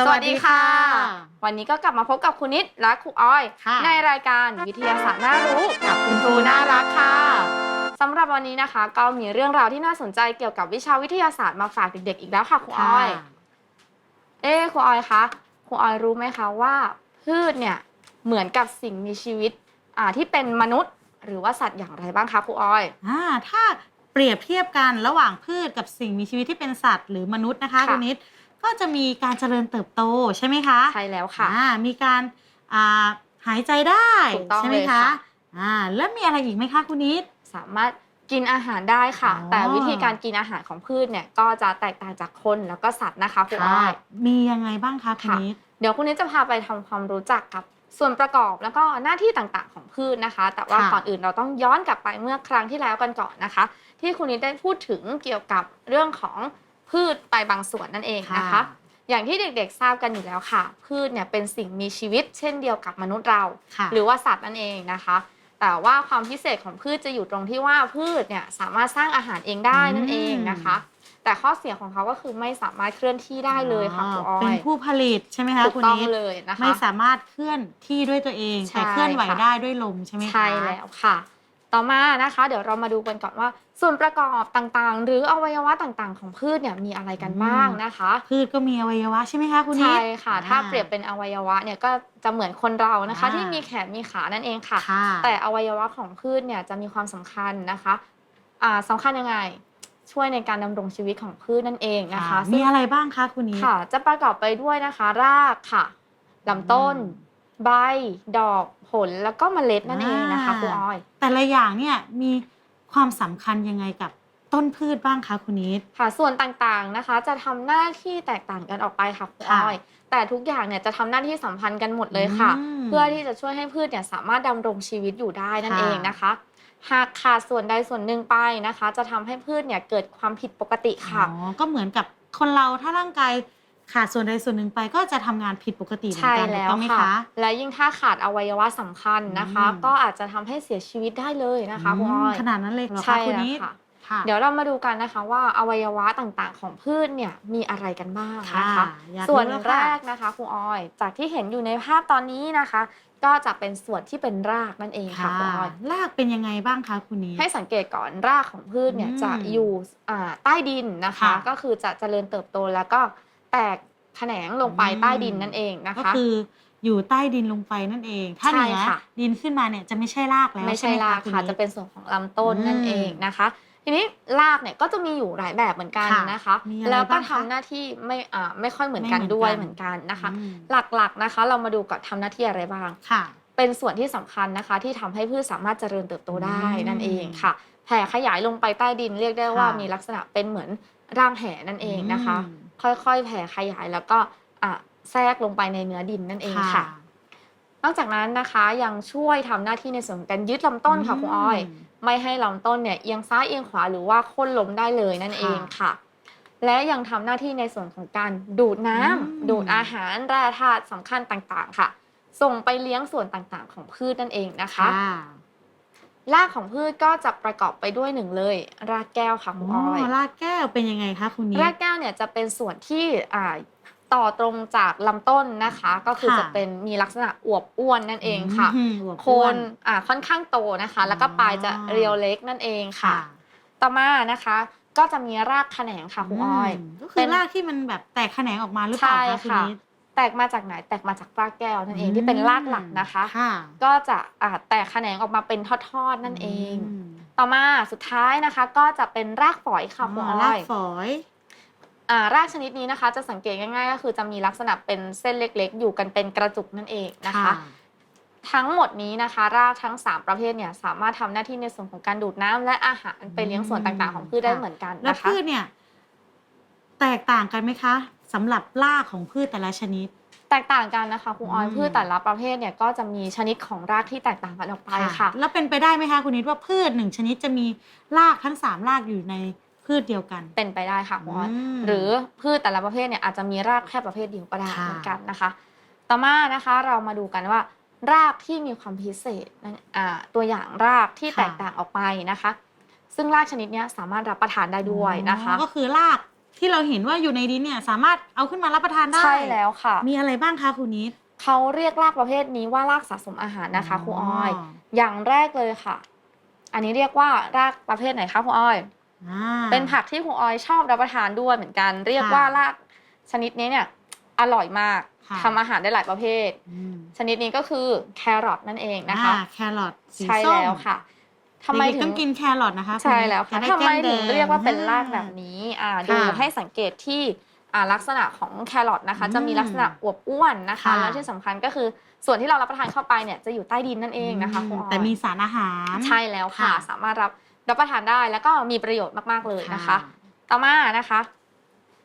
สวัสดีค่ะ วันนี้ก็กลับมาพบกับคุณนิดและครูอ้อยค่ะในรายการวิทยาศาสตร์น่ารู้กับคุณครูน่ารักค่ะสำหรับวันนี้นะคะ ก็มีเรื่องราวที่น่าสนใจเกี่ยวกับวิชาวิทยาศาสตร์มาฝากเด็กๆอีกแล้วค่ะครูอ้อย เอ๊ะครูออยคะครูออยรู้ไหมคะว่า พืชเนี่ยเหมือนกับสิ่งมีชีวิตอ่าที่เป็นมนุษย์ หรือว่าสัตว์อย่างไรบ้างคะครูออยอ่าถ้าเปรียบเทียบกันระหว่างพืชกับสิ่งมีชีวิตที่เป็นสัตว์หรือมนุษย์นะคะค่ะคุณนิด ก็จะมีการเจริญเติบโตใช่ไหมคะใช่แล้วค่ะอ่ามีการอ่าหายใจได้ถูกต้องใช่ไหมเลยคะค่ะอ่าแล้วมีอะไรอีกไหมคะคุณนิดสามารถกินอาหารได้ค่ะอ๋อแต่วิธีการกินอาหารของพืชเนี่ยก็จะแตกต่างจากคนแล้วก็สัตว์นะคะครูอค่ะอยมียังไงบ้างคะคุณค่ะนิดเดี๋ยวคุณนิดจะพาไปทำความรู้จักกับส่วนประกอบแล้วก็หน้าที่ต่างๆของพืชนะคะ แต่ว่าค่ะก่อนอื่นเราต้องย้อนกลับไปเมื่อครั้งที่แล้วกันก่อนนะคะ ที่คุณนิดได้พูดถึงเกี่ยวกับเรื่องของ พืชไปบางส่วนนั่นเองนะคะ อย่างที่เด็กๆทราบกันอยู่แล้วค่ะ พืชเนี่ยเป็นสิ่งมีชีวิต เช่นเดียวกับมนุษย์เราค่ะหรือว่าสัตว์นั่นเองนะคะ แต่ว่าความพิเศษของพืชจะอยู่ตรงที่ว่าพืชเนี่ยสามารถสร้างอาหารเองได้นั่นเองนะคะแต่ข้อเสียของเขาก็คือไม่สามารถเคลื่อนที่ได้เลยค่ะครูออยเป็นผู้ผลิตใช่ไหมคะถูกคุณต้องนิดเลยนะคะไม่สามารถเคลื่อนที่ด้วยตัวเองใช่แต่เคลื่อนไหวค่ะได้ด้วยลมใช่ไหมคะใช่แล้วค่ะ ต่อมานะคะ เดี๋ยวเรามาดูกันก่อนว่า ส่วนประกอบต่างๆ หรืออวัยวะต่างๆ ของพืชเนี่ยมีอะไรกันบ้างนะคะ พืชก็มีอวัยวะใช่ไหมคะคุณนิดใช่ค่ะ ถ้าเปรียบเป็นอวัยวะเนี่ยก็จะเหมือนคนเรานะคะอ่าที่มีแขนมีขานั่นเองค่ะค่ะ แต่อวัยวะของพืชเนี่ยจะมีความสำคัญนะคะอ่าสำคัญยังไงช่วยในการดำรงชีวิตของพืชนั่นเองนะคะค่ะซึ่มีงอะไรบ้างคะคุณนิดค่ะ จะประกอบไปด้วยนะคะ รากค่ะลำต้นอืม ใบ ดอกผลแล้วก็เมล็ดนั่นเองนะคะอ่าครูอ้อย แต่ละอย่างเนี่ยมีความสำคัญยังไงกับต้นพืชบ้างคะคุณนิดค่ะส่วนต่างๆนะคะ จะทำหน้าที่แตกต่างกันออกไปค่ะครูค่ะอ้อย แต่ทุกอย่างเนี่ยจะทำหน้าที่สัมพันธ์กันหมดเลยค่ะอืมเพื่อที่จะช่วยให้พืชเนี่ยสามารถดำรงชีวิตอยู่ได้นั่นค่ะเองนะคะ หากขาดส่วนใดส่วนหนึ่งไปนะคะ จะทำให้พืชเนี่ยเกิดความผิดปกติค่ะอ๋อก็เหมือนกับคนเราถ้าร่างกาย ขาดส่วนใดส่วนหนึ่งไปก็จะทำงานผิดปกติเหมือนใช่กันถูกแล้วต้องไหมค่ะ คะ และยิ่งถ้าขาดอวัยวะสำคัญนะคะ อืม ก็อาจจะทำให้เสียชีวิตได้เลยนะคะครูอ้อยมขนาดนั้นเลยเหรอใช่คะคุณแล้วนิดค่ะ ค่ะเดี๋ยวเรามาดูกันนะคะว่าอวัยวะต่างๆ ของพืชเนี่ยมีอะไรกันบ้างนะคะค่ะอยากรู้ส่วนแล้วค่ะแรกนะคะครูออย จากที่เห็นอยู่ในภาพตอนนี้นะคะ ก็จะเป็นส่วนที่เป็นรากนั่นเองค่ะค่ะครูออยรากเป็นยังไงบ้างคะคุณนิดให้สังเกตก่อนรากของพืชเนี่ยอืมจะอยู่อ่าใต้ดินนะคะ ค่ะก็คือจะเจริญเติบโตแล้วก็ แตกแขนงลงไปอืมใต้ดินนั่นเองนะก็คะคืออยู่ใต้ดินลงไปนั่นเอง ถ้าใช่เหนือค่ะดินขึ้นมาเนี่ยจะไม่ใช่รากแล้วไม่ใช่หรากณค่ะนิดจะเป็นส่วนของลำต้นอืมนั่นเองนะคะ ทีนี้รากเนี่ยก็จะมีอยู่หลายแบบเหมือนกันค่ะนะคะมีอะไรแล้วก็บ้างทำคะหน้าที่ไม่อ่าไม่ค่อยเหมือนกันไม่เหมือนด้วยกันเหมือนกันนะคะอืมหลักๆนะคะ เรามาดูก่อนทำหน้าที่อะไรบ้างค่ะ เป็นส่วนที่สำคัญนะคะ ที่ทำให้พืชสามารถเจริญเติบโตได้อืมนั่นเองค่ะแผ่ขยายลงไปใต้ดินเรียกได้ว่าค่ะมีลักษณะเป็นเหมือนร่างแหนั่นเองนะคะอืม ค่อยๆ แผ่ขยายแล้วก็อะแทรกลงไปในเนื้อดินนั่นเองค่ะ นอกจากนั้นนะคะยังช่วยทำหน้าที่ในส่วนของการยึดลำต้นค่ะคุณอ้อย ไม่ให้ลำต้นเนี่ยเอียงซ้ายเอียงขวาหรือว่าโค่นล้มได้เลยนั่นเองค่ะ และยังทำหน้าที่ในส่วนของการดูดน้ำอืมดูดอาหารแร่ธาตุสำคัญต่างๆ ค่ะ ส่งไปเลี้ยงส่วนต่างๆ ของพืชนั่นเองนะคะค่ะ รากของพืชก็จะประกอบไปด้วยหนึ่งเลย รากแก้วค่ะคุณอ๋ออ้อยรากแก้วเป็นยังไงคะคุณนิดรากแก้วเนี่ยจะเป็นส่วนที่อ่าต่อตรงจากลำต้นนะคะ ก็คือค่ะจะเป็นมีลักษณะอวบอ้วนนั่นเองค่ะอืมอวบโคอ้วนอ่าค่อนข้างโตนะคะ แล้วก็อ๋อปลายจะเรียวเล็กนั่นเองค่ะ ต่อมานะคะก็จะมีรากแขนงค่ะคุณอ้อยมก็คืเป็อนรากที่มันแบบแตกแขนงออกมาหรือเปล่าใช่คะคุณค่ะนิดแตกมาจากไหนแตกมาจากรากแก้วนั่นเองที่เป็นรากหลักนะคะค่ะก็จะอ่าแตกแขนงออกมาเป็นทอดๆนั่นเองมต่อมาสุดท้ายนะคะ ก็จะเป็นรากฝอยค่ะคุณอ๋ออ้ราอกยฝอยอ่ารากชนิดนี้นะคะ จะสังเกตง่ายๆ ก็คือจะมีลักษณะเป็นเส้นเล็กๆ อยู่กันเป็นกระจุกนั่นเองนะคะ ทั้งหมดนี้นะคะ รากทั้ง 3 ประเภทเนี่ยสามารถทำหน้าที่ในส่วนของการดูดน้ำและอาหารไปเลี้ยงส่วนต่างๆ ของพืชได้เหมือนกันแล้วนะคะพืชเนี่ยแตกต่างกันไหมคะ สำหรับรากของพืชแต่ละชนิด แตกต่างกันนะคะคุณออยอืม พืชแต่ละประเภทเนี่ยก็จะมีชนิดของรากที่แตกต่างกันออกไปค่ะ แล้วเป็นไปได้ไหมคะคุณนิดว่าพืชหนึ่งชนิดจะมีรากทั้งสามรากอยู่ในพืชเดียวกัน เป็นไปได้ค่ะคุณออย อืมหรือพืชแต่ละประเภทเนี่ยอาจจะมีรากแค่ประเภทเดียวก็ได้ค่ะเหมือนกันนะคะ ต่อมานะคะเรามาดูกันว่า รากที่มีความพิเศษนั่นอ่าตัวอย่างรากที่แตกต่างออกไปนะคะ ซึ่งรากชนิดเนี้ยสามารถรับประทานได้ด้วยนะคะ อ๋อก็คือราก ที่เราเห็นว่าอยู่ในดินเนี่ยสามารถเอาขึ้นมารับประทานได้ใช่แล้วค่ะ มีอะไรบ้างคะคุณนิด เขาเรียกรากประเภทนี้ว่ารากสะสมอาหารนะคะครูอ้อยอย่างแรกเลยค่ะ อันนี้เรียกว่ารากประเภทไหนคะครูอ้อย อ่า เป็นผักที่ครูอ้อยชอบรับประทานด้วยเหมือนกัน เรียกค่ะว่ารากชนิดนี้เนี่ยอร่อยมากค่ะ ทำอาหารได้หลายประเภท อืมชนิดนี้ก็คือแครอทนั่นเองนะคะ อ่าแครอทสีใช่ส้มแล้วค่ะ ทำไมเด็กๆถึต้องงกินแครอทนะคะ ใช่แล้วค่ะจด้ทำไมแก้ถึงแดเรียกว่าเป็นรากแบบนี้อ่าดูค่ะให้สังเกตที่อ่าลักษณะของแครอทนะคะอืมจะมีลักษณะอวบอ้วนนะคะค่ะแล้วที่สำคัญก็คือส่วนที่เรารับประทานเข้าไปเนี่ยจะอยู่ใต้ดินนั่นเองนะคะครูอ้อยแต่มีสารอาหารใช่แล้วค่ะค่ะ สามารถรับรับประทานได้แล้วก็มีประโยชน์มากๆเลยนะคะ ต่อมานะคะ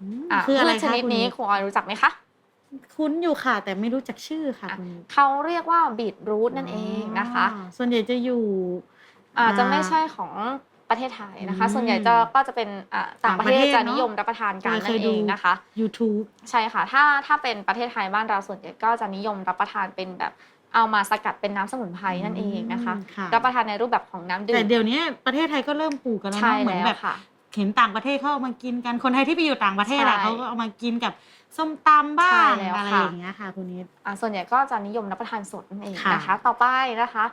อืมอ่าคืออะไรพืชชคะนิดคุณนี้นิดครูออยรู้จักไหมคะคุ้นอยู่ค่ะ แต่ไม่รู้จักชื่อค่ะอะคุณนิดเขาเรียกว่าบีทรูทนั่นเองนะคะอ๋อส่วนใหญ่จะอยู่ อาจจะไม่ใช่ของประเทศไทยนะคะอืมส่วนใหญ่จะก็จะเป็นอ่าต่างประเทศต่างประเทศจะเนอะนิยมรับประทานกันเคนั่ยนดูเองนะคะ YouTube ใช่ค่ะ ถ้าถ้าเป็นประเทศไทยบ้านเราส่วนใหญ่ก็จะนิยมรับประทานเป็นแบบเอามาสกัดเป็นน้ำสมุนไพรนั่นเองนะคะอืมค่ะรับประทานในรูปแบบของน้ำดื่แต่มเดี๋ยวนี้ประเทศไทยก็เริ่มปลูกกันแล้วใช่เนาะเหมือนแล้วแบบค่ะเห็นต่างประเทศเขาเอามากินกันคนไทยที่ไปอยู่ต่างประเทศอะใช่เขาก็เอามากินกับส้มตำบ้าใช่งแล้วอะไรค่ะอย่างเงี้ยค่ะคุณนิดอ่าส่วนใหญ่ก็จะนิยมรับประทานสดนั่นเองค่ะนะคะ ต่อไปนะคะ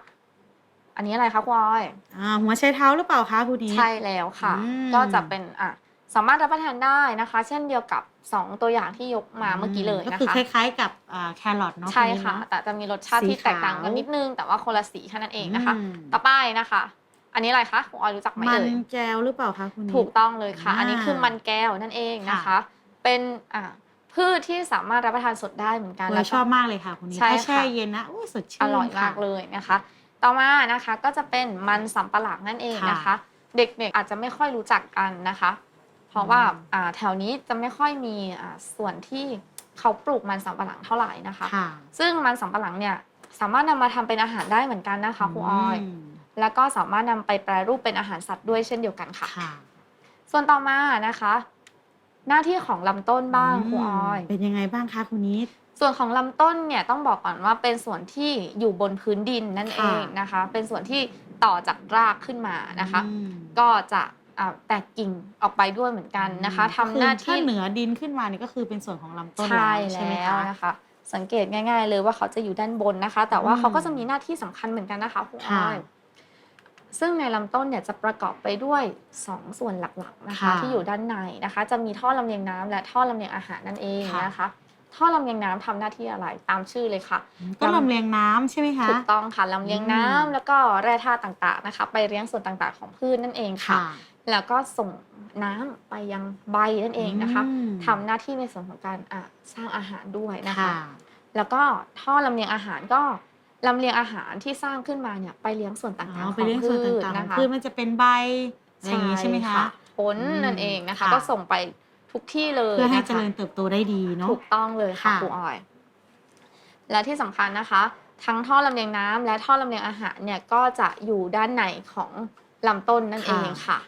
อันนี้อะไรคะคุณออยอ่าหัวไชเท้าหรือเปล่าคะคุณนิดใช่แล้วค่ะ อืม ก็จะเป็นอะสามารถรับประทานได้นะคะ เช่นเดียวกับ 2 ตัวอย่างที่ยกมาเมื่อกี้เลยก็นะคือคะ คล้ายๆกับอ่าแครอทเนาะใช่ณนิดค่ะ เนอแต่จะมีรสชาติที่สีแตกต่างกันขาวนิดนึง แต่ว่าคนละสีแค่นั้นเองนะคะ อืมต่อไปนะคะ อันนี้อะไรคะคุณออยรู้จักไหมมันเอ่ย แก้วหรือเปล่าคะคุณนิด ถูกต้องเลยค่ะ อ่าอันนี้คือมันแก้วนั่นเองนะคะ ค่ะ เป็นอะพืชที่สามารถรับประทานสดได้เหมือนกันเอแล้อวก็ ชอบมากเลยค่ะคุณนิดใช่ถ้าแช่ค่ะเย็นนะอุ้ยสดชื่นอร่อยมากค่ะ เลยนะคะ ต่อมานะคะก็จะเป็นมันสำปะหลังนั่นเองนะคะค่ะเด็กๆอาจจะไม่ค่อยรู้จักกันนะคะ เพราะว่าอืมอ่าแถวนี้จะไม่ค่อยมีอ่าส่วนที่เขาปลูกมันสำปะหลังเท่าไหร่นะคะค่ะซึ่งมันสำปะหลังเนี่ยสามารถนำมาทำเป็นอาหารได้เหมือนกันนะคะครูอ้อยมแล้วก็สามารถนำไปแปรรูปเป็นอาหารสัตว์ด้วยเช่นเดียวกันค่ะค่ะส่วนต่อมานะคะ หน้าที่ของลำต้นบ้างครูอ้อย เป็นยังไงบ้างคะคุณนิด ส่วนของลำต้นเนี่ยต้องบอกก่อนว่าเป็นส่วนที่อยู่บนพื้นดินนั่นเอค่ะงนะคะ เป็นส่วนที่ต่อจากรากขึ้นมานะคะอืมก็จะอ่าแตกกิ่งออกไปด้วยเหมือนกันนะคะทำหน้าก็คือที่ถ้าเหนือดินขึ้นมาเนี่ยก็คือเป็นส่วนของลำต้นใช่แล้วใช่ไหมแล้วคะนะคะ สังเกตง่าย ๆ เลยว่าเขาจะอยู่ด้านบนนะคะ แต่ว่าอืมเขาก็จะมีหน้าที่สำคัญเหมือนกันนะคะครูอ้ค่ะอยซึ่งในลำต้นเนี่ยจะประกอบไปด้วยสองส่วนหลักๆนะคะค่ะที่อยู่ด้านในนะคะ จะมีท่อลำเลียงน้ำและท่อลำเลียงอาหารนั่นเองค่ะนะคะ ท่อลำเลียงน้ำทำหน้าที่อะไรตามชื่อเลยค่ะ ก็ลำเลียงน้ำใช่ไหมคะถูกต้องค่ะลำเลียงน้ำอืมแล้วก็แร่ธาตุต่างๆนะคะ ไปเลี้ยงส่วนต่างๆ ของพืชนั่นเองค่ะค่ะ แล้วก็ส่งน้ำไปยังใบนั่นเองนะคะอืมทำหน้าที่ในส่วนของการอะสร้างอาหารด้วยนะคะค่ะแล้วก็ท่อลำเลียงอาหารก็ลำเลียงอาหารที่สร้างขึ้นมาเนี่ยไปเลี้ยงส่วนต่างอ๋อๆขไปองเลี้ยงส่วนพืชต่างๆขนะองคะพืชมันจะเป็นใบอะไรอย่างงี้ใช่ไหมคะผลอืมนั่นเองนะคะค่ะก็ส่งไป ทุกที่เลยเพื่อให้นะคะเจริญเติบโตได้ดีเนาะถูกต้องเลยค่ะค่ะครูออย และที่สำคัญนะคะ ทั้งท่อลำเลียงน้ำและท่อลำเลียงอาหารเนี่ยก็จะอยู่ด้านในของลำต้นนั่นเองค่ะ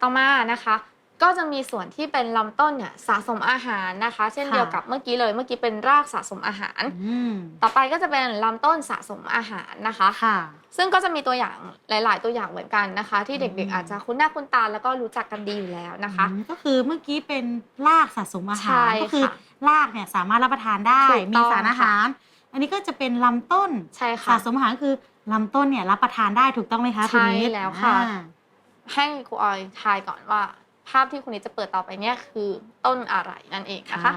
ต่อมานะคะ ก็จะมีส่วนที่เป็นลำต้นเนี่ยสะสมอาหารนะคะ เช่นเดียวกับเมื่อกี้เลยเมื่อกี้เป็นรากสะสมอาหารอืมต่อไปก็จะเป็นลำต้นสะสมอาหารนะคะค่ะ ซึ่งก็จะมีตัวอย่างหลาย ๆ ตัวอย่างเหมือนกันนะคะ ที่เด็กอืมๆอาจจะคุ้นหน้าคุ้นตาแล้วก็รู้จักกันดีอยู่แล้วนะคะอืมก็คือเมื่อกี้เป็นรากสะสมอาใช่หารก็คือค่ะรากเนี่ยสามารถรับประทานได้ถูกมีต้องสารอาหาร อันนี้ก็จะเป็นลำต้นใช่สะค่ะสมอาหารคือลำต้นเนี่ยรับประทานได้ถูกต้องไหมคะคุณใช่นิดแล้วค่ะอ่าให้ครูออยทายก่อนว่า ภาพที่คุณนิดจะเปิดต่อไปเนี่ยคือต้นอะไรนั่นเองนะคะ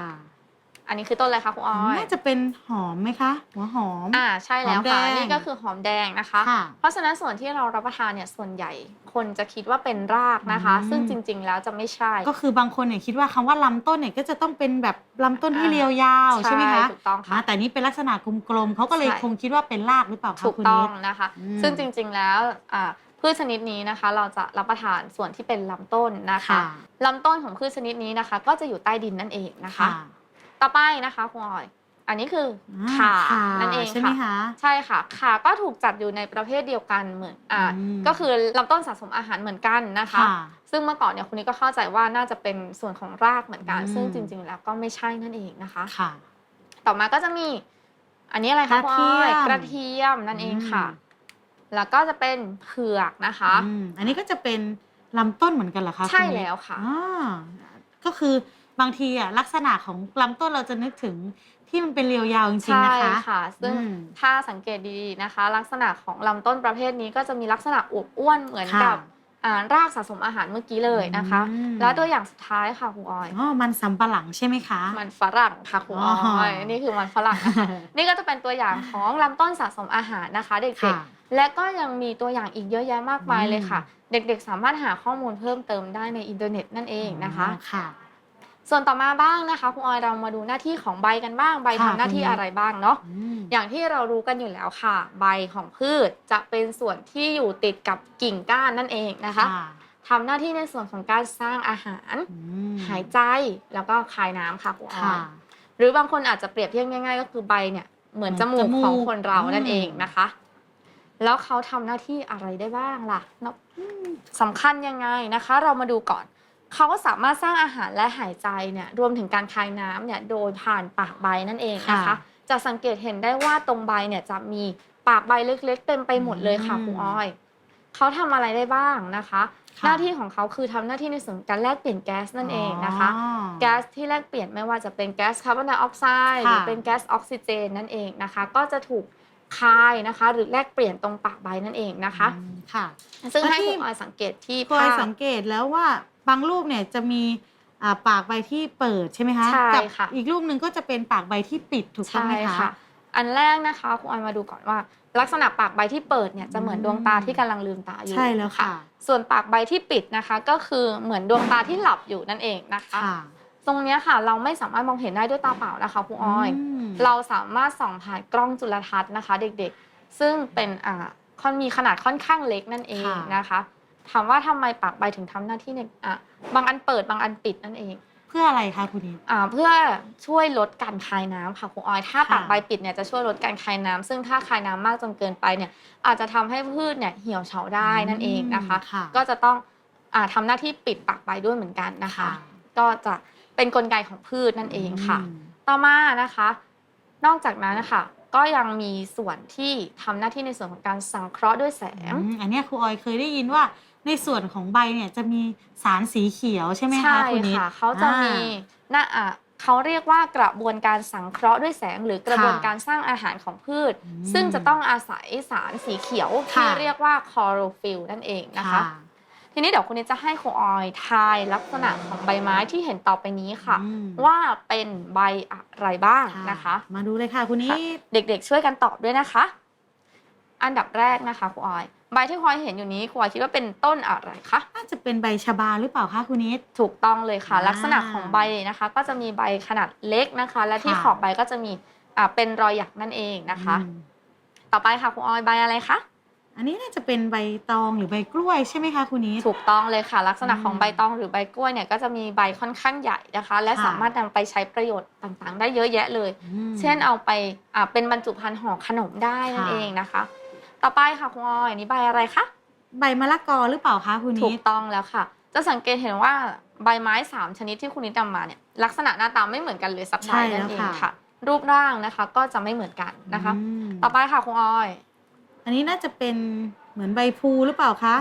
อันนี้คือต้นอะไรคะครูออยน่าจะเป็นหอมไหมคะ หัวหอม อ่าใช่แล้วหอมแดค่ะงนี่ก็คือหอมแดงนะคะค่ะเพราะฉะนั้นส่วนที่เรารับประทานเนี่ยส่วนใหญ่คนจะคิดว่าเป็นรากนะคะอืมซึ่งจริง ๆ แล้วจะไม่ใช่ ก็คือบางคนเนี่ยคิดว่าคำว่าลำต้นเนี่ยก็จะต้องเป็นแบบลำต้นที่อ่าเรียวยาวใช่ไหมคะถูกต้องอ่าค่ะแต่นี่เป็นลักษณะกลมๆเขาก็เลยใช่คงคิดว่าเป็นรากหรือเปล่าคะถูกคุณต้อนิงดนะคะอืมซึ่งจริง ๆแล้วอ่า พืชชนิดนี้นะคะ เราจะรับประทานส่วนที่เป็นลำต้นนะคะค่ะลำต้นของพืชชนิดนี้นะคะ ก็จะอยู่ใต้ดินนั่นเองนะคะค่ะต่อไปนะคะคุณออยอันนี้คืออาขานั่นเองใช่ไหมค่ะคะใช่ค่ะขาก็ถูกจัดอยู่ในประเภทเดียวกันเหมือนอ่าอืมก็คือลำต้นสะสมอาหารเหมือนกันนะคะค่ะซึ่งเมื่อก่อนเนี่ยคุณนี้ก็เข้าใจว่าน่าจะเป็นส่วนของรากเหมือนกันอืมซึ่งจริง ๆ แล้วก็ไม่ใช่นั่นเองนะคะค่ะ ต่อมาก็จะมี อันนี้อะไรคะกระเทียมคุณออยกระเทียมนั่นเองค่ะอืม แล้วก็จะเป็นเผือกนะคะอืมอันนี้ก็จะเป็นลำต้นเหมือนกันเหรอคะใช่คุณนิดแล้วค่ะ อ่าก็คือบางทีอะลักษณะของลำต้นเราจะนึกถึงที่มันเป็นเรียวยาวจริงใช่ๆนะคะ ค่ะซึ่งอืมถ้าสังเกตดีๆนะคะ ลักษณะของลำต้นประเภทนี้ก็จะมีลักษณะอวบอ้วนเหมือนค่ะกับอ่ารากสะสมอาหารเมื่อกี้เลยนะคะ อืม แล้วตัวอย่างสุดท้ายค่ะครูออย อ๋อมันสำปะหลังใช่ไหมคะ มันฝรั่งค่ะครูออ๋ออยนี่คือมันฝรั่งนะคะนี่ก็จะเป็นตัวอย่างของลำต้นสะสมอาหารนะคะ เด็ค่ะกๆ และก็ยังมีตัวอย่างอีกเยอะแยะมากมายอืมเลยค่ะ เด็กๆ สามารถหาข้อมูลเพิ่มเติมได้ในอินเทอร์เน็ตนั่นเองนะคะอ๋อค่ะส่วนต่อมาบ้างนะคะครูออยเรามาดูหน้าที่ของใบกันบ้างใบค่ะทำหน้าที่คุณนิดอะไรบ้างเนาะอืมอย่างที่เรารู้กันอยู่แล้วค่ะ ใบของพืชจะเป็นส่วนที่อยู่ติดกับกิ่งก้านนั่นเองนะคะทำหน้าที่ในส่วนของการสร้างอาหารอืมหายใจแล้วก็คายน้ำค่ะครูออค่ะยหรือบางคนอาจจะเปรียบเทียบง่าย ๆ ก็คือใบเนี่ยเหมือนเหจมือนมูกจมูกของคนเรานั่นอืมเองนะคะ แล้วเขาทำหน้าที่อะไรได้บ้างล่ะเนาะอืมสำคัญยังไงนะคะ เรามาดูก่อน เขาก็สามารถสร้างอาหารและหายใจเนี่ยรวมถึงการคายน้ำเนี่ยโดยผ่านปากใบนั่นเองนะคะค่ะจะสังเกตเห็นได้ว่าตรงใบเนี่ยจะมีปากใบเล็กๆ เต็มไปหมดเลยค่ะอืมครูอ้อยเขาทำอะไรได้บ้างนะคะค่ะหน้าที่ของเขาคือทำหน้าที่ในส่วนของการแลกเปลี่ยนแก๊สนั่นเองนะคะอ๋อแก๊สที่แลกเปลี่ยนไม่ว่าจะเป็นแก๊สคาร์บอนไดออกไซด์หค่ะรือเป็นแก๊สออกซิเจนนั่นเองนะคะ ก็จะถูก คายนะคะ หรือแลกเปลี่ยนตรงปากใบนั่นเองนะคะอืมค่ะ ซึ่งแล้วให้ที่คุณออยสังเกตที่คอยภาพ สังเกตแล้วว่าบางรูปเนี่ยจะมีอ่าปากใบที่เปิดใช่ไหมคะใช่กัค่ะ อีกรูปหนึ่งก็จะเป็นปากใบที่ปิดถูกต้องใช่ไหมคะ ค่ะ อันแรกนะคะคุณออยมาดูก่อนว่า ลักษณะปากใบที่เปิดเนี่ยจะเหมือนอืมดวงตาที่กำลังลืมตาอยู่ใช่แล้วค่ะ ส่วนปากใบที่ปิดนะคะ ก็คือเหมือนดวงตาที่หลับอยู่นั่นเองนะคะ ค่ะ ตรงเนี้ยค่ะ เราไม่สามารถมองเห็นได้ด้วยตาเปล่านะคะครูออย ม เราสามารถส่องผ่านกล้องจุลทรรศน์นะคะ เด็กๆ ซึ่งเป็นอ่าค่อนมีขนาดค่อนข้างเล็กนั่นเองค่ะ นะคะถามว่าทำไมปากใบถึงทำหน้าที่ในอะบางอันเปิดบางอันปิดนั่นเอง เพื่ออะไรคะคุณนิด อ่าเพื่อช่วยลดการคายน้ำค่ะครูออย ถ้าค่ะ ปากใบปิดเนี่ยจะช่วยลดการคายน้ำซึ่งถ้าคายน้ำมากจนเกินไปเนี่ยอาจจะทำให้พืชเนี่ยเหี่ยวเฉาได้นั่นเองนะคะค่ะก็จะต้องอ่าทำหน้าที่ปิดปากใบด้วยเหมือนกันนะคะ ค่ะ ก็จะ เป็นกลไกของพืชนั่นเองค่ะอืมต่อมานะคะ นอกจากนั้นนะคะก็ยังมีส่วนที่ทำหน้าที่ในส่วนของการสังเคราะห์ด้วยแสงอืมอันเนี้ยครูออยเคยได้ยินว่าในส่วนของใบเนี่ยจะมีสารสีเขียวใช่ไหมคะใช่คุณนิดค่ะเขาจะมีอ่าหน้าอะเขาเรียกว่ากระบวนการสังเคราะห์ด้วยแสง หรือกระบวนการสร้างอาหารของพืชอืมซึ่งจะต้องอาศัยสารสีเขียวค่ะที่เรียกว่าคลอโรฟิลนั่นเองนะคะ ทีนี้เดี๋ยวคุณนิดจะให้ครูออยทายลักษณะของใบไม้ที่เห็นต่อไปนี้ค่ะ อืม ว่าเป็นใบอะไรบ้างนะคะ มาดูเลยค่ะคุณนิค่ะดเด็กๆ ช่วยกันตอบด้วยนะคะ อันดับแรกนะคะครูออย ใบที่ครูออยเห็นอยู่นี้ครูออยคิดว่าเป็นต้นอะไรคะน่าจะเป็นใบชะบาหรือเปล่าคะคุณนิด ถูกต้องเลยค่ะ อ่าลักษณะของใบนะคะ ก็จะมีใบขนาดเล็กนะคะ และที่ค่ะ ขอบใบก็จะมีอ่าเป็นรอยหยักนั่นเองนะคะ อืมต่อไปค่ะครูออยใบอะไรคะ อันนี้น่าจะเป็นใบตองหรือใบกล้วยใช่ไหมคะคุณนิด ถูกต้องเลยค่ะ ลักษณะของอืมใบตองหรือใบกล้วยเนี่ยก็จะมีใบค่อนข้างใหญ่นะคะ และค่ะสามารถนำไปใช้ประโยชน์ต่างๆ ได้เยอะแยะเลยอืมเช่นเอาไปอ่าเป็นบรรจุภัณฑ์ห่อขนมได้นั่นค่ะ เองนะคะ ต่อไปค่ะครูออยอันนี้ใบอะไรคะ ใบมะละกอหรือเปล่าคะคุณถูนิกด ต้องแล้วค่ะ จะสังเกตเห็นว่าใบไม้สามชนิดที่คุณนิดนำมาเนี่ยลักษณะหน้าตาไม่เหมือนกันเลยสักใบใช่แล้วนั่นเองค่ะ ค่ะ รูปร่างนะคะก็จะไม่เหมือนกันนะคะมต่อไปค่ะครูออย อันนี้น่าจะเป็นเหมือนใบพลูหรือเปล่าคะ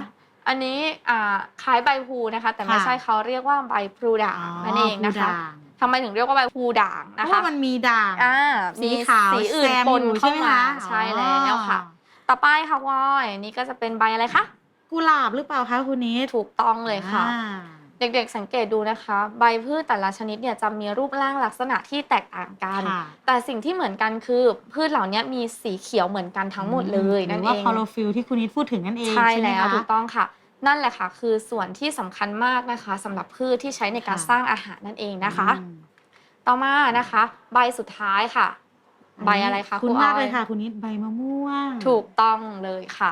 อันนี้อ่าคล้ายใบพลูนะคะ แต่ไม่ค่ะ ใช่เขาเรียกว่าใบพลูด่างนั่นเองนะคะพลูด่างทำไมถึงเรียกว่าใบพลูด่างเพนะราะคะว่ามันมีด่างอ่าสีมีขาวสีอื่นแซมปนอยู่เข้าใช่ไหมมาคะใช่แล้วค่ะต่อไปค่ะครูออยอันนี้ก็จะเป็นใบอะไรคะกุหลาบหรือเปล่าคะคุณนิดถูกต้องเลยค่ะ อ่า เด็กๆสังเกตดูนะคะ ใบพืชแต่ละชนิดเนี่ยจะมีรูปร่างลักษณะที่แตกต่างกัน ค่ะ แต่สิ่งที่เหมือนกันคือพืชเหล่านี้มีสีเขียวเหมือนกันทั้งหมดเลยหนั่รืนอเอว่าง คลอโรฟิลที่คุณนิดพูดถึงนั่นเองใช่ใช่ไหมแล้วคะ ถูกต้องค่ะ นั่นแหละค่ะ คือส่วนที่สำคัญมากนะคะสำหรับพืชที่ใช้ในการค่ะ สร้างอาหารนั่นเองนะคะ อืมต่อมานะคะ ใบสุดท้ายค่ะ ใบอะไรคะคุณรูมากอเลยค่ะ คุณนิดใบมะม่วง ถูกต้องเลยค่ะ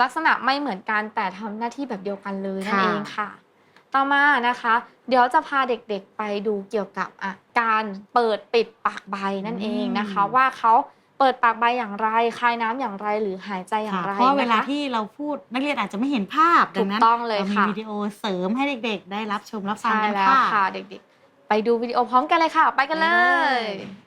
ลักษณะไม่เหมือนกันแต่ทำหน้าที่แบบเดียวกันเลยนั่นค่ะ เองค่ะ ต่อมานะคะ เดี๋ยวจะพาเด็กๆไปดูเกี่ยวกับอะการเปิดปิดปากใบนั่นเองนะคะ ว่าเขาเปิดปากใบอย่างไร คายน้ำอย่างไรหรือหายใจอย่างค่ะไรเพราะเวลานะคะที่เราพูดนักเรียนอาจจะไม่เห็นภาพถูดักงนั้นต้องเลยเรามีค่ะวิดีโอเสริมให้เด็กๆ ได้รับชมรับฟังใช่กันแล้วค่ะค่ะเด็กๆ ไปดูวิดีโอพร้อมกันเลยค่ะ ไปกันเลไปเลยย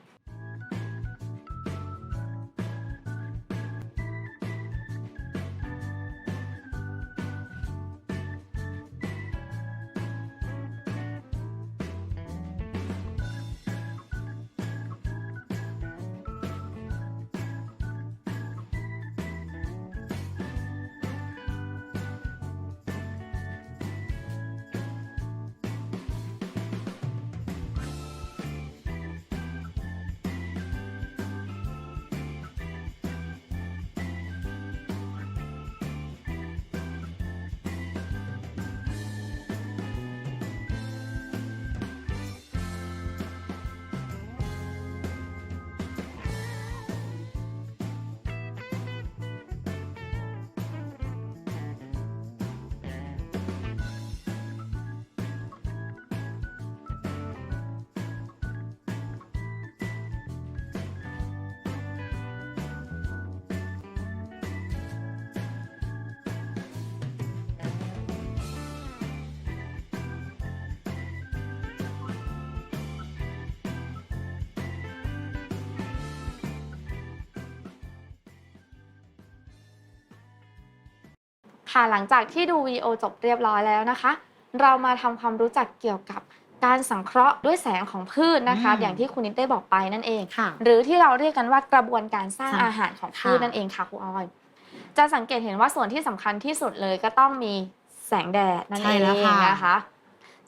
ค่ะหลังจากที่ดูวิดีโอจบเรียบร้อยแล้วนะคะ เรามาทำความรู้จักเกี่ยวกับการสังเคราะห์ด้วยแสงของพืชนะคะอืมอย่างที่คุณนิดได้บอกไปนั่นเองค่ะหรือที่เราเรียกกันว่ากระบวนการสร้างค่ะอาหารของพืชค่ะนั่นเองค่ะครูออย จะสังเกตเห็นว่าส่วนที่สำคัญที่สุดเลยก็ต้องมีแสงแดดนั่นใช่เองแล้วค่ะนะคะ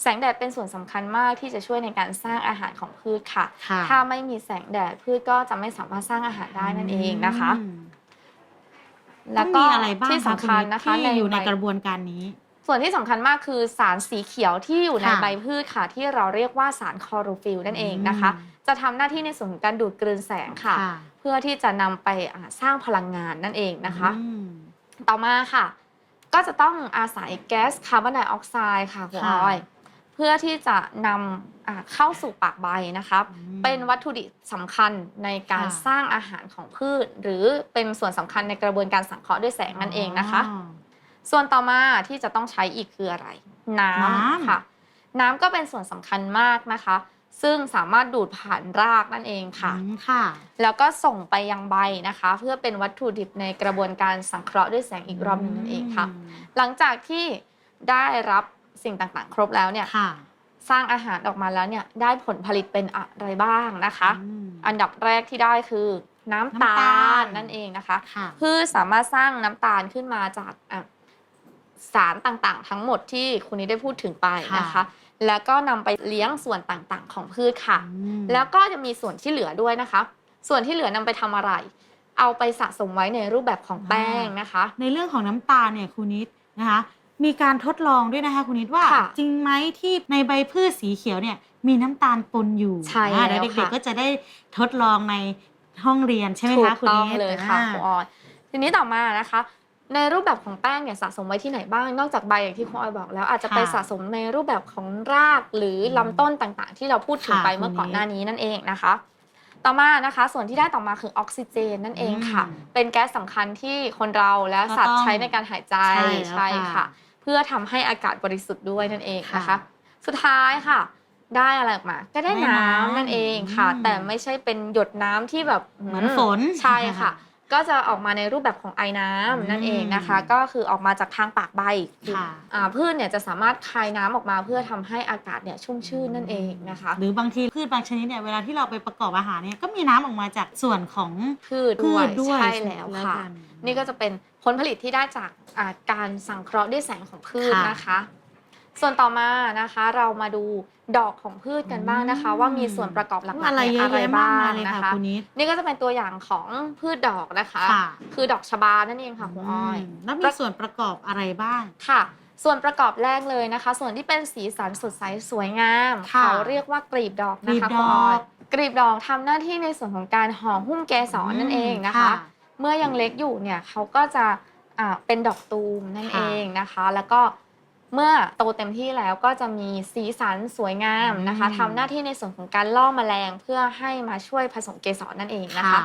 แสงแดดเป็นส่วนสำคัญมากที่จะช่วยในการสร้างอาหารของพืชค่ะค่ะ ถ้าไม่มีแสงแดดพืชก็จะไม่สามารถสร้างอาหารได้นั่นเองนะคะอืม แล้วต้ก็องมีอะไรบ้างที่สำคัญณนะคะที่อยู่ในใบกระบวนการนี้ ส่วนที่สำคัญมากคือสารสีเขียวที่อยู่ในค่ะใบพืชค่ะ ที่เราเรียกว่าสารคลอโรฟิลล์นั่นเองนะคะอืมจะทำหน้าที่ในส่วนของการดูดกลืนแสงค่ะค่ะเพื่อที่จะนำไปอ่าสร้างพลังงานนั่นเองนะคะอืมต่อมาค่ะ ก็จะต้องอาศัยแก๊สคาร์บอนไดออกไซด์ค่ะคุณอค่ะอยเพื่อที่จะนำอ่าเข้าสู่ปากใบนะครับอืมเป็นวัตถุดิบสำคัญในการค่ะสร้างอาหารของพืช หรือเป็นส่วนสำคัญในกระบวนการสังเคราะห์ด้วยแสงนั่นเองนะคะอ๋อส่วนต่อมาที่จะต้องใช้อีกคืออะไร น้น้ำำค่ะ น้ำก็เป็นส่วนสำคัญมากนะคะ ซึ่งสามารถดูดผ่านรากนั่นเองค่ะอืมค่ะ แล้วก็ส่งไปยังใบนะคะ เพื่อเป็นวัตถุดิบในกระบวนการสังเคราะห์ด้วยแสงอีกรอบหนึ่งนั่นเองค่ะ หลังจากที่ได้รับ สิ่งต่างๆ ครบแล้วเนี่ยค่ะ สร้างอาหารออกมาแล้วเนี่ยได้ผลผลิตเป็นอะไรบ้างนะคะอืมอันดับแรกที่ได้คือน้ำตาน้ำตาล ลนั่นเองนะคะ ค่ะ พืชสามารถสร้างน้ำตาลขึ้นมาจากอะสารต่างๆ ทั้งหมดที่คุณนี้ได้พูดถึงไปนะคะ ค่ะ แล้วก็นำไปเลี้ยงส่วนต่างๆ ของพืชค่ะ อืมแล้วก็จะมีส่วนที่เหลือด้วยนะคะ ส่วนที่เหลือนำไปทำอะไร เอาไปสะสมไว้ในรูปแบบของแป้งนะคะ ในเรื่องของน้ำตาลเนี่ยครูนิดนะคะ มีการทดลองด้วยนะคะครูนิดว่า ค่ะ จริงไหมที่ในใบพืชสีเขียวเนี่ยมีน้ำตาลปนอยู่ใช่อ่าแล้วเด็กค่ะ ๆก็จะได้ทดลองในห้องเรียนใช่ไหมถูคะกครูต้องนิดเลยค่ะอ่า ครูออยทีนี้ต่อมานะคะ ในรูปแบบของแป้งเนี่ยสะสมไว้ที่ไหนบ้าง นอกจากใบอย่างที่ครูออยบอกแล้ว อาจจะไปค่ะสะสมในรูปแบบของรากหรือลำต้นต่างๆ ที่เราพูดถึงค่ะไปเมื่อก่อนหน้านี้นั่นเองนะคะ ต่อมานะคะ ส่วนที่ได้ต่อมาคือออกซิเจนนั่นเองค่ะ อืมเป็นแก๊สสำคัญที่คนเราและสัตก็ว์ต้องใช้ในการหายใจใช่แล้วค่ะ ค่ะ เพื่อทำให้อากาศบริสุทธิ์ด้วยนั่นเองนะคะค่ะสุดท้ายค่ะ ได้อะไรออกมา ก็ได้ได้น้ำน้ำนั่นเองค่ะอืมแต่ไม่ใช่เป็นหยดน้ำที่แบบเหมือนฝนใช่ค่ะ ก็จะออกมาในรูปแบบของไอ้น้ำนั่นเองนะคะอืมก็คือออกมาจากทางปากใบค่ะอ่าพืชเนี่ยจะสามารถคายน้ำออกมาเพื่อทำให้อากาศเนี่ยชุ่มชื่นนั่นเองนะคะ หรือบางทีพืชบางชนิดเนี่ยเวลาที่เราไปประกอบอาหารเนี่ยก็มีน้ำออกมาจากส่วนของพืชพืด้วยชด้วยใช่แล้วค่ะกันนี่ก็จะเป็นผลผลิตที่ได้จากอ่าการสังเคราะห์ด้วยแสงของพืชค่ะนะคะ ส่วนต่อมานะคะเรามาดูดอกของพืชกันบ้างนะคะอืมว่ามีส่วนประกอบหลักๆอะไรเนี่ยเยอะอะไรแยะบ้ามากมายงเลยนะค่ะคะคุณนิดนี่ก็จะเป็นตัวอย่างของพืชดอกนะคะค่ะคือดอกชบานั่นเองค่ะคุณอ้อยมแล้วมีส่วนประกอบอะไรบ้างค่ะส่วนประกอบแรกเลยนะคะ ส่วนที่เป็นสีสันสดใสสวยงามค่ะเขาเรียกว่ากลีบดอกนะคะกลีบดอกคุณออยกลีบดอกทำหน้าที่ในส่วนของการห่อหุ้มเกสรนั่นเองนะคะ เมื่อยังเล็กอยู่เนี่ยเขาก็จะอ่าเป็นดอกตูมนั่นค่ะเองนะคะ แล้วก็ เมื่อโตเต็มที่แล้วก็จะมีสีสันสวยงามนะคะอืมทำหน้าที่ในส่วนของการล่อแมลงเพื่อให้มาช่วยผสมเกสรนั่นเองนะคะ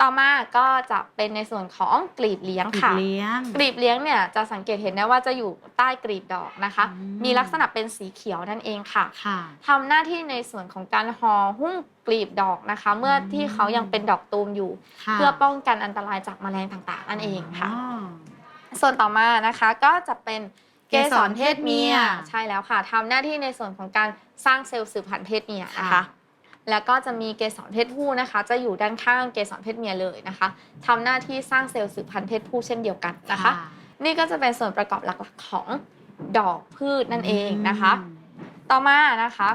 ต่อมาก็จะเป็นในส่วนของกลีบเลี้ยงกลีบค่ะเลี้ยงกลีบเลี้ยงเนี่ยจะสังเกตเห็นได้ว่าจะอยู่ใต้กลีบดอกนะคะอืมมีลักษณะเป็นสีเขียวนั่นเองค่ะค่ะทำหน้าที่ในส่วนของการห่อหุ้มกลีบดอกนะคะ เมื่อที่เขายังเป็นดอกตูมอยู่ค่ะเพื่อป้องกันอันตรายจากแมลงต่างๆ นั่นเองค่ะอ๋อส่วนต่อมานะคะก็จะเป็นเกสรเพศเมียเกสรเพศเมีย ใช่แล้วค่ะทำหน้าที่ในส่วนของการสร้างเซลล์สืบพันธุ์เพศเมียนะคะค่ะแล้วก็จะมีเกสรเพศผู้นะคะ จะอยู่ด้านข้างเกสรเพศเมียเลยนะคะทำหน้าที่สร้างเซลล์สืบพันธุ์เพศผู้เช่นเดียวกันนะคะ นี่ก็จะเป็นส่วนประกอบหลักๆของดอกพืชนั่นเองนะคะอืมต่อมานะคะ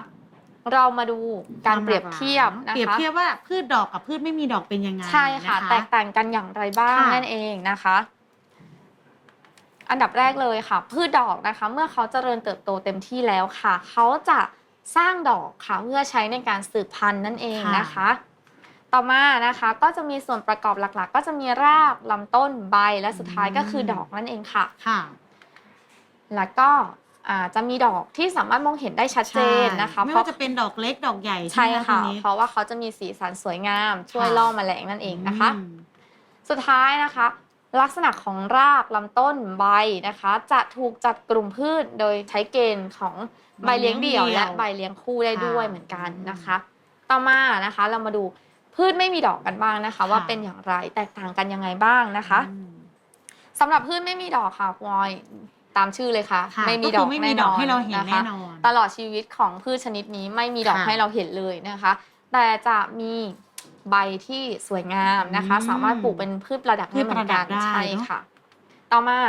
เรามาดูการเปรียบควมหลากหลเทียบนะคะเปรียบเทียบว่าพืชดอกกับพืชไม่มีดอกเป็นยังไงใช่ค่ะนแตกต่างกันอย่างไรบ้างค่ะนั่นเองนะคะ อันดับแรกเลยค่ะ พืชดอกนะคะ เมื่อเขาเจริญเติบโตเต็มที่แล้วค่ะ เขาจะสร้างดอกค่ะเพื่อใช้ในการสืบพันธุ์นั่นเองนะคะ ต่อมานะคะก็จะมีส่วนประกอบหลักๆ ก็จะมีรากลำต้นใบและสุดท้ายก็คือดอกนั่นเองค่ะ ค่ะ แล้วก็อ่าจะมีดอกที่สามารถมองเห็นได้ชัดเจนนะคะไม่เพราะว่าจะเป็นดอกเล็กดอกใหญ่ใช่ไหมค่ะณนิดเพราะว่าเขาจะมีสีสันสวยงาม ช่วยค่ะล่อแมลงนั่นเองนะคะอืมสุดท้ายนะคะ ลักษณะของรากลำต้นใบนะคะ จะถูกจัดกลุ่มพืชโดยใช้เกณฑ์ของใบเลี้ยงเดี่ยว และใบเลี้ยงคู่ได้ด้วยเหมือนกันนะคะ ต่อมานะคะเรามาดูพืชไม่มีดอกกันบ้างนะคะ ว่าเป็นอย่างไรแตกต่างกันยังไงบ้างนะคะอืมสำหรับพืชไม่มีดอกค่ะคุณออยตามชื่อเลยค่ะค่ะไม่มีก็ดคืออกไม่มีดอกแให้เราเห็นนะคะแน่นอนตลอดชีวิตของพืชชนิดนี้ไม่มีดอกค่ะให้เราเห็นเลยนะคะ แต่จะมี ใบที่สวยงามนะคะอืมสามารถปลูกเป็นพืชประดับพืชได้เหมือนกันประดับได้ใช่เนอะค่ะต่อมา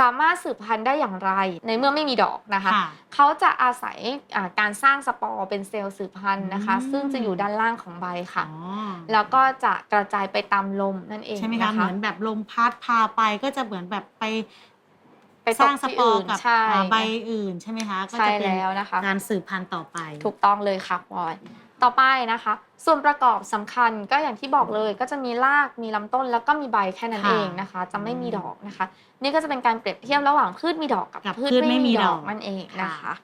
สามารถสืบพันธุ์ได้อย่างไรในเมื่อไม่มีดอกนะคะค่ะเขาจะอาศัยอ่าการสร้างสปอร์เป็นเซลล์สืบพันธุ์นะคะอืมซึ่งจะอยู่ด้านล่างของใบค่ะอ๋อแล้วก็จะกระจายไปตามลมนั่นเองใช่ไหมนะคะเหมือนแบบลมพัดพาไปก็จะเหมือนแบบไปไปสร้างสที่ปอร์นกับใช่อ่าใบอื่นใช่ไหมคะก็ใช่จะเป็นแล้วนะคะการสืบพันธุ์ต่อไป ถูกต้องเลยค่ะพลอยต่อไปนะคะ ส่วนประกอบสำคัญก็อย่างที่บอกเลย ก็จะมีรากมีลำต้น แล้วก็มีใบแค่นั้นค่ะ เองนะคะ จะไม่มีดอกนะคะ นี่ก็จะเป็นการเปรียบเทียบระหว่างพืชมีดอกกับกับพืชพืชไม่ไม่มีมีดดออกกนั่นเองนะคะค่ะ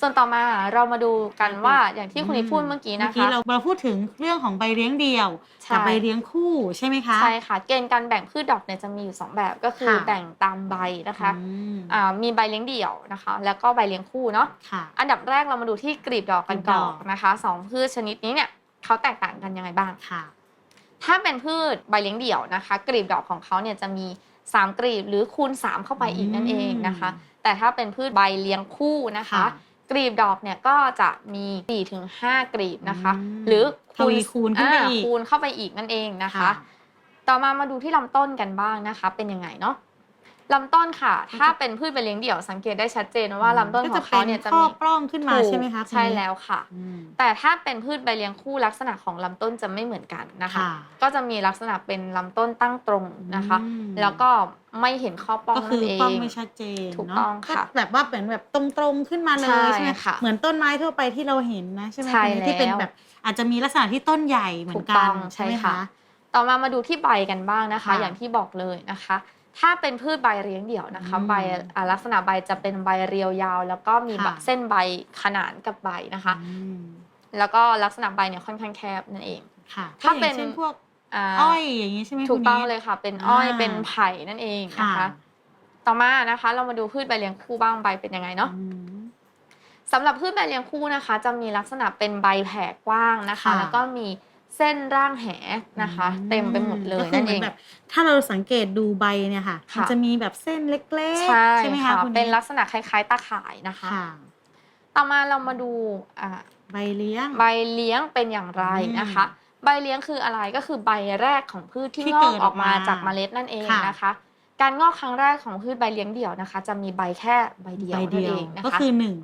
ส่วนต่อมาเรามาดูกันว่าอย่างที่คุณนิดพูดเมื่อกี้เมื่นะอกี้คะเราเราพูดถึงเรื่องของใบเลี้ยงเดี่ยวใช่กับใบเลี้ยงคู่ใช่ไหมคะใช่ค่ะ เกณฑ์การแบ่งพืชดอกเนี่ยจะมีอยู่สองแบบก็คือค่ะแบ่งตามใบนะคะอืมอ่ามีใบเลี้ยงเดี่ยวนะคะ แล้วก็ใบเลี้ยงคู่เนาะค่ะอันดับแรกเรามาดูที่กลีบดอกกันก่อนกลีบดอกนะคะสองพืชชนิดนี้เนี่ยเขาแตกต่างกันยังไงบ้างค่ะ ถ้าเป็นพืชใบเลี้ยงเดี่ยวนะคะ กลีบดอกของเขาเนี่ยจะมี3กลีบหรือคูณ 3 เข้าไปอีกนั่นเองนะคะ แต่ถ้าเป็นพืชใบเลี้ยงคู่นะคะค่ะ กลีบดอกเนี่ยก็จะมี4ถึง5กลีบนะคะอืมหรือทวีคูณขึ้นไปาอีกคูณเข้าไปอีกนั่นเองนะคะค่ะต่อมามาดูที่ลำต้นกันบ้างนะคะ เป็นยังไงเนาะ ลำต้นค่ะ ถ้าเป็นพืชใบเลี้ยงเดี่ยวสังเกตได้ชัดเจนว่าลำต้นของเขาเนี่ยจะข้อมีปล้องขึ้นมาใช่ไหมคะณใช่แล้วค่ะอืมแต่ถ้าเป็นพืชใบเลี้ยงคู่ลักษณะของลำต้นจะไม่เหมือนกันนะคะค่ะก็จะมีลักษณะเป็นลำต้นตั้งตรงนะคะอืมแล้วก็ไม่เห็นข้อป้องก็คือนั่นเองป้องไม่ชัดเจนถูกเนาะต้องค่ะก็แบบว่าเหมือนแบบตรงๆขึ้นมาเลยใช่ใช่ไหมค่ะเหมือนต้นไม้ทั่วไปที่เราเห็นนะใช่ไหมใช่คุณนิดที่เป็นแล้วแบบอาจจะมีลักษณะที่ต้นใหญ่เหมือนกัถูกต้นองใช่ไหมใช่ค่ะคะต่อมามาดูที่ใบกันบ้างนะคะค่ะอย่างที่บอกเลยนะคะ ถ้าเป็นพืชใบเลี้ยงเดี่ยวนะคะอืมใบอ่าลักษณะใบจะเป็นใบเรียวยาว แล้วก็มีค่ะเส้นใบขนานกับใบนะคะอืมแล้วก็ลักษณะใบเนี่ยค่อนข้างแคบนั่นเองค่ะถ้าก็อย่งเป็นเช่นพวกาอ้อยอย่างนี้ใช่ไหมถูกคุณต้องนิดเลยค่ะ เป็นอ้อยอ่าเป็นไผ่นั่นเองนะค่ะคะ ต่อมานะคะ เรามาดูพืชใบเลี้ยงคู่บ้างใบเป็นยังไงเนาะอืมสำหรับพืชใบเลี้ยงคู่นะคะ จะมีลักษณะเป็นใบแผ่กว้างนะคะค่ะแล้วก็มี เส้นร่างแหนะคะ เต็มไปหมดเลยก็คือนั่นเหเอมืองแบบถ้าเราสังเกตดูใบเนี่ยค่ะค่ะ มันจะมีแบบเส้นเล็กๆ ใช่ไหมคะค่ะคุณเป็นนิดลักษณะคล้ายๆตาข่ายนะคะ ค่ะ ต่อมาเรามาดูอ่า ใบเลี้ยง ใบเลี้ยงเป็นอย่างไรนะคะ ใบเลี้ยงคืออะไรก็คือใบแรกของพืชที่ที่งเกิอกดออกมาออกมาจากเมล็ดนั่นเองค่ะ นะคะ การงอกครั้งแรกของพืชใบเลี้ยงเดี่ยวนะคะ จะมีใบแค่ใบเดียวใบนั่เดีนยวเองนะคะก็คือหนึ่ง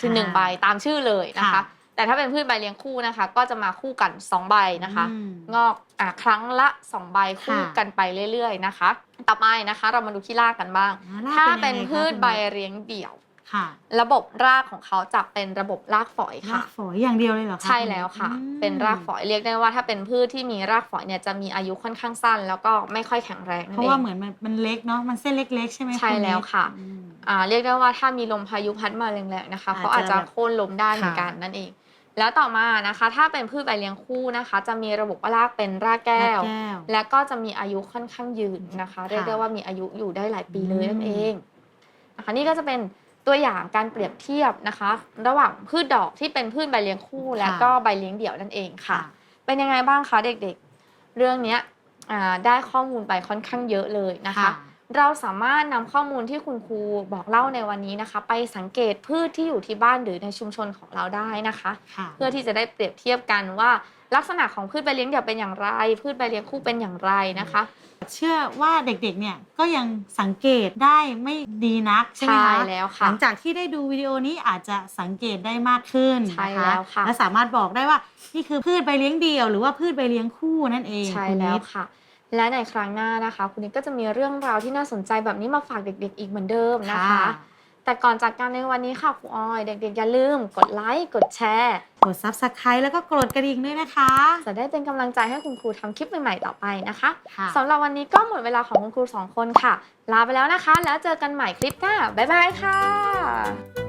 คือหนึ่งใบตามชื่อเลยนะคะ ค่ะ แต่ถ้าเป็นพืชใบเลี้ยงคู่นะคะ ก็จะมาคู่กัน 2 ใบนะคะอืมงอกอะครั้งละ 2 ใบคู่ค่ะกันไปเรื่อยๆนะคะ ต่อไปนะคะ เรามาดูที่รากกันบ้างอ่รกถ้ายังไงเป็นคะพืชคุณใบนิดเลี้ยงเดี่ยวค่ะระบบรากของเขาจะเป็นระบบรากฝอยราค่ะกฝอยอย่างเดียวเลยเหรอคะใช่แล้วค่ะอืมเป็นรากฝอยเรียกได้ว่า ถ้าเป็นพืชที่มีรากฝอยเนี่ยจะมีอายุค่อนข้างสั้น แล้วก็ไม่ค่อยแข็งแรงนั่เพนราะเอว่างเหมือนมันมันเล็กเนาะมันเส้นเล็ก ๆ ใช่ไหมใช่ณนิดแล้วค่ะอืมอ่าเรียกได้ว่าถ้ามีลมพายุพัดมาแรงๆนะคะอาจจะเขาอาจจะแบบโค่นล้มได้เหมือนค่ะกันนั่นเอง แล้วต่อมานะคะถ้าเป็นพืชใบเลี้ยงคู่นะคะ จะมีระบบรากเป็นรากแก้ว รากแก้วและก็จะมีอายุค่อนข้างยืนนะคะ เรียกได้ว่ามีอายุอยู่ได้หลายปีเลยนั่นเองนะคะนี่ก็จะเป็นตัวอย่างการเปรียบเทียบนะคะ ระหว่างพืชดอกที่เป็นพืชใบเลี้ยงคู่ และก็ใบเลี้ยงเดี่ยวนั่นเองค่ะเป็นยังไงบ้างคะเด็กๆ เรื่องเนี้ยอ่าได้ข้อมูลไปค่อนข้างเยอะเลยนะคะ เราสามารถนำข้อมูลที่คุณครูบอกเล่าในวันนี้นะคะ ไปสังเกตพืชที่อยู่ที่บ้านหรือในชุมชนของเราได้นะคะค่ะเพื่อที่จะได้เปรียบเทียบกันว่า ลักษณะของพืชใบเลี้ยงเดี่ยวเป็นอย่างไร พืชใบเลี้ยงคู่เป็นอย่างไรนะคะ เชื่อว่าเด็กๆเนี่ยก็ยังสังเกตได้ไม่ดีนักใช่ไหมใช่คะแล้วหค่ะลังจากที่ได้ดูวิดีโอนี้อาจจะสังเกตได้มากขึ้นใช่นะคะแล้วค่ะและสามารถบอกได้ว่านี่คือพืชใบเลี้ยงเดี่ยว หรือว่าพืชใบเลี้ยงคู่นั่นเองใช่คุณแล้วนิดค่ะ และในครั้งหน้านะคะ คุณนิดก็จะมีเรื่องราวที่น่าสนใจแบบนี้มาฝากเด็ก ๆ อีกเหมือนเดิมนะคะ แต่ก่อนจากกันในวันนี้ค่ะครูออย เด็กๆอย่าลืม กดไลค์กดแชร์กด subscribe แล้วก็กดกระดิ่งด้วยนะคะ จะได้เป็นกำลังใจให้คุณครูทำคลิปใหม่ๆต่อไปนะคะค่ะ สำหรับวันนี้ก็หมดเวลาของคุณครูสองคนค่ะ ลาไปแล้วนะคะ แล้วเจอกันใหม่คลิปหน้าบ๊ายบายค่ะ